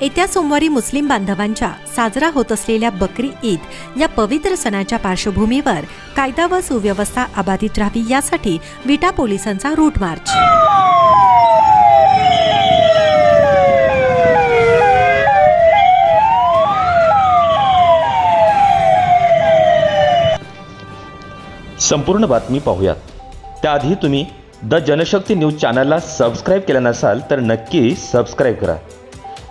येत्या सोमवारी मुस्लिम बांधवांच्या साजरा होत असलेल्या बकरी ईद या पवित्र सणाच्या पार्श्वभूमीवर कायदा व सुव्यवस्था अबाधित राहावी यासाठी विटा पोलिसांचा रूट मार्च संपूर्ण बातमी पाहूयात. त्याआधी तुम्ही द जनशक्ती न्यूज चॅनलला सबस्क्राईब केला नसाल तर नक्की सबस्क्राईब करा.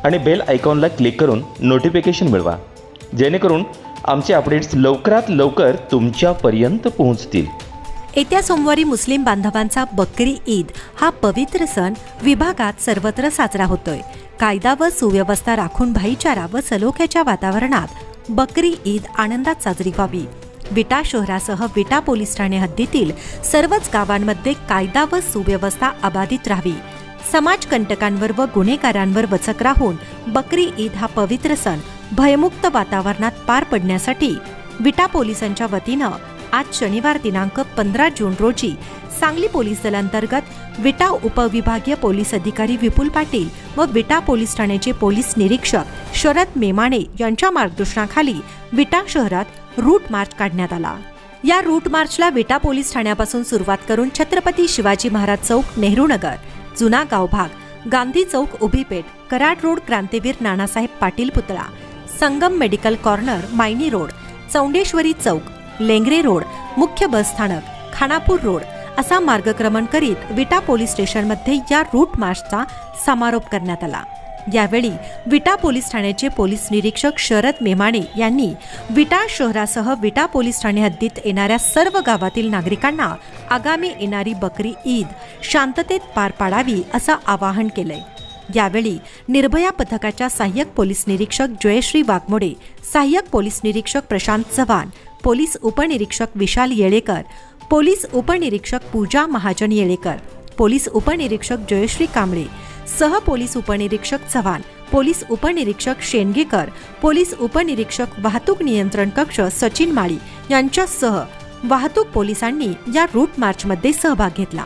आणि बेल आयकॉनला क्लिक करून नोटिफिकेशन मिळवा. जेणेकरून आमचे अपडेट्स लवकरात लवकर तुमच्यापर्यंत पोहोचतील. येत्या सोमवारी मुस्लिम बांधवांचा बकरी ईद हा पवित्र सण विभागात सर्वत्र साजरा होतोय. कायदा व सुव्यवस्था राखून भाईचारा व सलोख्याच्या वातावरणात बकरी ईद आनंदात साजरी व्हावी. विटा शहरासह विटा पोलीस ठाणे हद्दीतील सर्वच गावांमध्ये कायदा व सुव्यवस्था अबाधित राहावी. समाजकंटकांवर व गुन्हेगारांवर वचक राहून बकरी ईद हा पवित्र सण भयमुक्त वातावरणात पार पडण्यासाठी विटा पोलिसांच्या वतीनं आज शनिवार दिनांक पंधरा जून रोजी सांगली पोलीस दलांतर्गत विटा उपविभागीय पोलीस अधिकारी विपुल पाटील व विटा पोलीस ठाण्याचे पोलीस निरीक्षक शरद मेमाणे यांच्या मार्गदर्शनाखाली विटा शहरात रूट मार्च काढण्यात आला. या रूट मार्चला विटा पोलीस ठाण्यापासून सुरुवात करून छत्रपती शिवाजी महाराज चौक नेहरू नगर. जुना गावभाग गांधी चौक उभीपेठ कराड रोड क्रांतीवीर नानासाहेब पाटील पुतळा Sangam medical corner Mayani road Chaundeshwari Chowk Lengare road मुख्य बस स्थानक खानापूर रोड असा मार्गक्रमण करीत विटा पोलीस स्टेशनमध्ये या रूट मार्चचा समारोप करण्यात आला. यावेळी विटा पोलीस ठाण्याचे पोलीस निरीक्षक शरद मेमाणे यांनी विटा शहरासह विटा पोलीस ठाणे हद्दीत येणाऱ्या सर्व गावातील नागरिकांना आगामी येणारी बकरी ईद शांततेत पार पाडावी असं आवाहन केलंय. यावेळी निर्भया पथकाच्या सहाय्यक पोलीस निरीक्षक जयश्री वाघमोडे सहाय्यक पोलीस निरीक्षक प्रशांत चव्हाण पोलीस उपनिरीक्षक विशाल येळेकर पोलीस उपनिरीक्षक पूजा महाजन येळेकर पोलीस उपनिरीक्षक जयश्री कांबळे सह पोलीस उपनिरीक्षक चव्हाण पोलीस उपनिरीक्षक शेंडगेकर पोलीस उपनिरीक्षक वाहतूक नियंत्रण कक्ष सचिन माळी यांच्यासह वाहतूक पोलिसांनी या रूट मार्चमध्ये सहभाग घेतला.